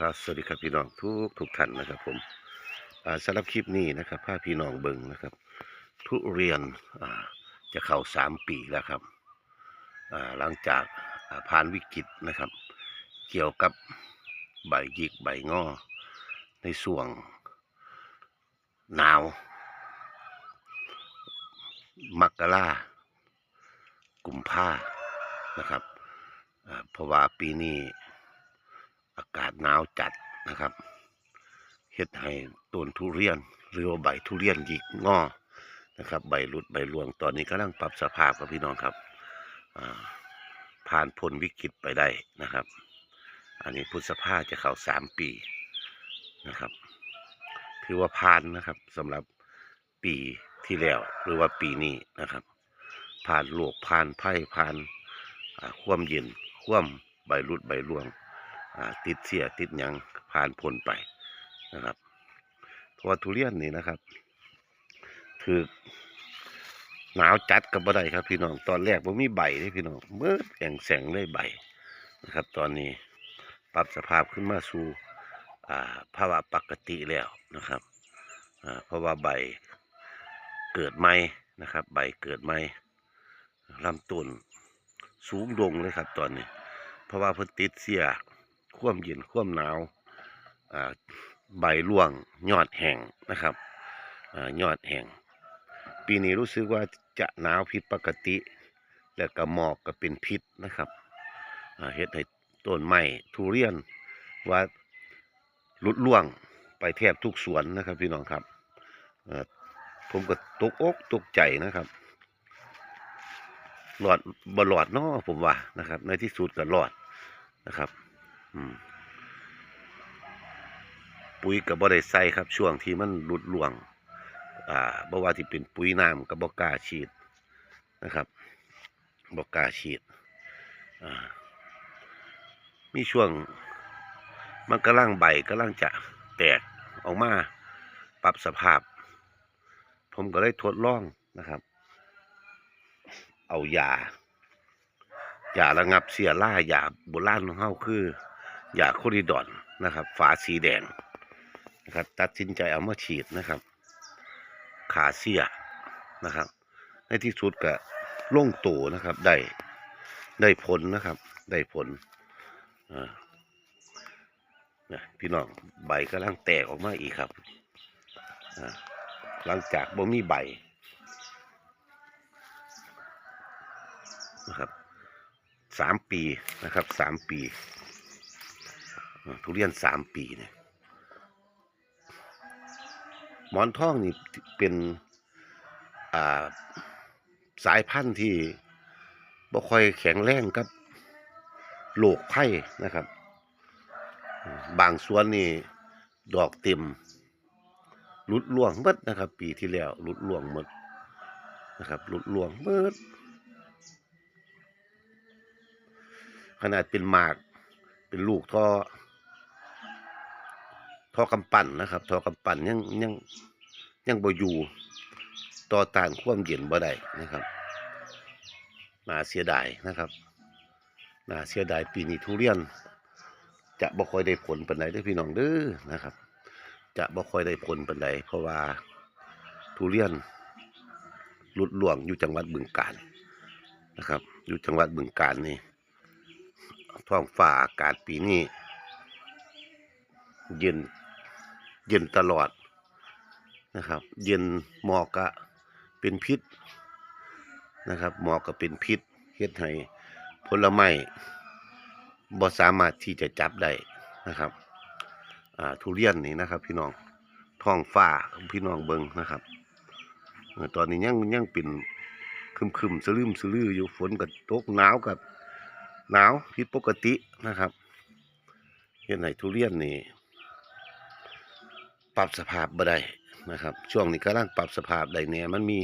ครับสวัสดีครับพี่น้องทุกทุกท่านนะครับผมอ่าสำหรับคลิปนี้นะครับพาพี่น้องเบิ่งนะครับ ทุเรียนจะเข้าสามปีแล้วครับหลังจากผ่านวิกฤตนะครับ เกี่ยวกับใบหยิกใบงอในส่วงหนาว มักกะลากุมภานะครับอ่าเพราะว่าปีนี้ อากาศหนาวจัดนะครับเฮ็ดให้ต้นทุเรียน หรือว่าใบทุเรียนหยิกงอนะครับ ใบหลุดใบรวงตอนนี้กำลังปรับสภาพครับพี่น้องครับผ่านพ้นวิกฤตไปได้นะครับ อันนี้พุทธสภาจะเข้าสามปีนะครับ ถือว่าผ่านนะครับสำหรับปีที่แล้วหรือว่าปีนี้นะครับ ผ่านโลกผ่านไพ่ผ่านความเย็นความใบหลุดใบรวง ติดเสียติดหยังผ่านพ้นไปนะครับเพราะว่าทุเรียนนี่นะครับ ถือหนาวจัดกับบ่ได้ครับพี่น้องตอนแรกผมมีใบเลยพี่น้องเมื่อแสงแสงเลยใบนะครับ ตอนนี้ปรับสภาพขึ้นมาสู่ภาวะปกติแล้วนะครับเพราะว่าใบเกิดใหม่นะครับ ใบเกิดใหม่ลำต้นสูงลงเลยครับตอนนี้ เพราะว่าเพิ่นติดเสีย คว่มเย็นคว่มหนาวใบร่วงยอดแห้งนะครับอยอดแห้งปีนี้รู้สึกว่าจะหนาวผิดปกติ แล้วก็หมอกก็เป็นพิษนะครับเฮ็ดให้ต้นไม้ทุเรียนว่าลุดล่วงไปแทบทุกสวนนะครับพี่น้องครับผมก็ตกอกตกใจนะครับ หลอดบหลอดนาะผมว่านะครับ ในที่สุดก็รอดนะครับ ปุ๋ยกับบ่ได้ใส่ครับ ช่วงที่มันหลุดล่วง อ่าบ่ว่าที่เป็นปุ๋ยน้ำกับบ่กล้าฉีดนะครับบ่กล้าฉีด อ่า มีช่วง มันกำลังใบกำลังจะแตกออกมา ปรับสภาพ ผมก็เลยทดลองนะครับ เอายายาระงับเสียล่ายาโบราณของเฮาคือ ยาโคริดอนนะครับ ฝาสีแดงนะครับตัดสินใจเอามาฉีดนะครับ ขาเสียนะครับ ในที่สุดก็ลงโตนะครับได้ได้ผลนะครับ ได้ผลนี่ยพี่น้องใบกำลังแตกออกมาอีกครับหลังจากบ่มีใบนะครับสามปีนะครับสามปี ทุเรียนสามปีเนี่ยหมอนทองนี่เป็นาสายพันธุ์ที่บ่ค่อยแข็งแรงกับโรคไข้นะครับ บางส่วนนี่ดอกเต็มหลุดล่วงหมดนะครับ ปีที่แล้วหลุดล่วงหมดนะครับหลุดล่วงหมดขนาดเป็นหมากเป็นลูกท่อ ทอกำปั่นนะครับทอกำปั่นยังยังยังบ่อยู่ต่อต้านความเย็นบ่ได้นะครับน่าเสียดายนะครับน่าเสียดายปีนี้ทุเรียน จะบ่ค่อยได้ผลปานใดเด้อพี่น้องเด้อนะครับ จะบ่ค่อยได้ผลปานใดเพราะว่าทุเรียนหลุดหลวงอยู่จังหวัดบึงกาฬนะครับ อยู่จังหวัดบึงกาฬนี่ท้องฟ้าอากาศปีนี้เย็น เย็นตลอดนะครับ เย็นหมอกกะเป็นพิษนะครับ หมอกก็เป็นพิษเฮ็ดให้ผลไม้บ่สามารถที่จะจับได้นะครับอ่าทุเรียนนี่นะครับ พี่น้องท้องฟ้าพี่น้องเบิงนะครับตอนนี้ยังยังเป็นครึมสลืมสลืออยู่ฝนก็ตกหนาวกับหนาวผิดปกตินะครับเห็นไหนทุเรียนนี่ ปรับสภาพบ่ได้นะครับ ช่วงนี้กำลังปรับสภาพได้เนี่ยมันมี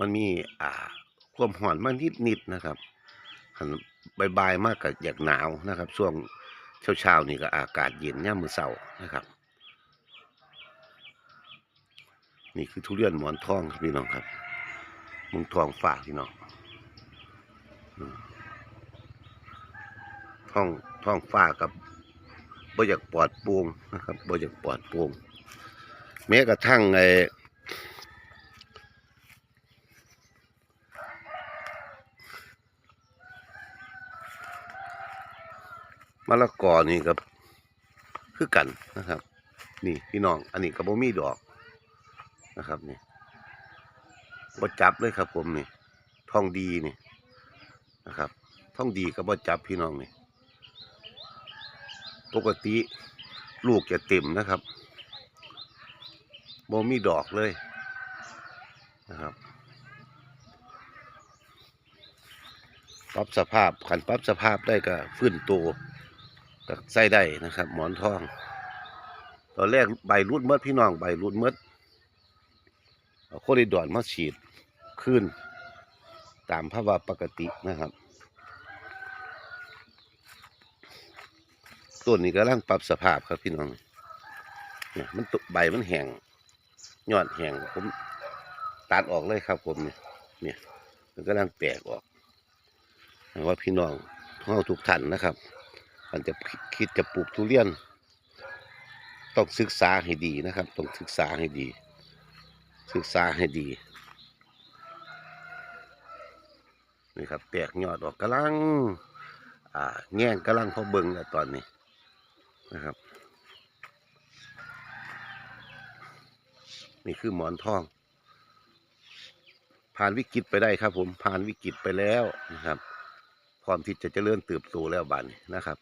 มันมีอ่าความร้อนมานิดนิดนะครับหันบายๆมากกับอยากหนาวนะครับ ช่วงเช้าๆนี่ก็อากาศเย็นย่ามมือเสานะครับ นี่คือทุเรียนหมอนทองครับพี่น้องครับมุงทองฝากพี่น้องท้องท้องฟ้ากับบ่อยากปลอดโปร่งนะครับบ่อยากปลอดโปร่ง แม้กระทั่งไอ้มะละกอนี่ก็คือกันนะครับ นี่พี่น้อง อันนี้ก็บ่มีดอกนะครับนี่บ่จับเลยครับ ผมนี่ทองดีนี่นะครับทองดีก็บ่จับพี่น้องนี่ปกติลูกจะเต็มนะครับ บ่มีดอกเลยนะครับปรับสภาพขันปรับสภาพได้ก็ฟื้นตัวก็ใส่ได้นะครับ หมอนทอง ตอนแรกใบรุดเมดพี่น้องใบรุดเมดเอาโคดิดอนมาฉีดขึ้น ตามภาวะปกตินะครับต้นนี้กำลังปรับสภาพครับพี่น้องเนี่ยมันตุใบมันแห้ง ยอดแห้งผมตัดออกเลยครับผมเนี่ยเนี่ยมันกำลังแตกออกว่าพี่น้องเฮาทุกท่านนะครับมันจะคิดจะปลูกทุเรียน ต้องศึกษาให้ดีนะครับ ต้องศึกษาให้ดี ศึกษาให้ดีนี่ครับแตกยอดออกกำลัง อ่าแง่งกำลังพอเบิ่งแล้วตอนนี้นะครับ นี่คือหมอนทอง ผ่านวิกฤตไปได้ครับ ผมผ่านวิกฤตไปแล้วนะครับ พร้อมที่จะเจริญเติบโตแล้วบานนี้นะครับ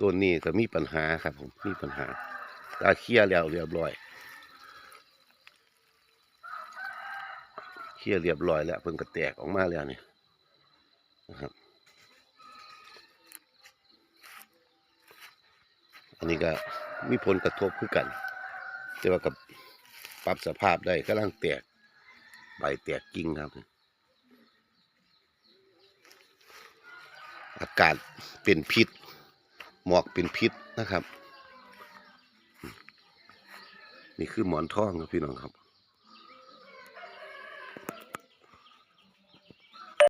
ตัวนี้ก็มีปัญหาครับ ผมมีปัญหาตาเคลียร์แล้วเรียบร้อยเคลียร์เรียบร้อยแล้วเพิ่งกระแตกออกมาแล้วนี่นะครับ อันนี้ก็ มีผลกระทบคือกัน แต่ว่ากับปรับสภาพได้กำลังแตกใบแตกกิ่งครับ อากาศเป็นพิษ หมอกเป็นพิษนะครับ นี่คือหมอนทองครับพี่น้องครับ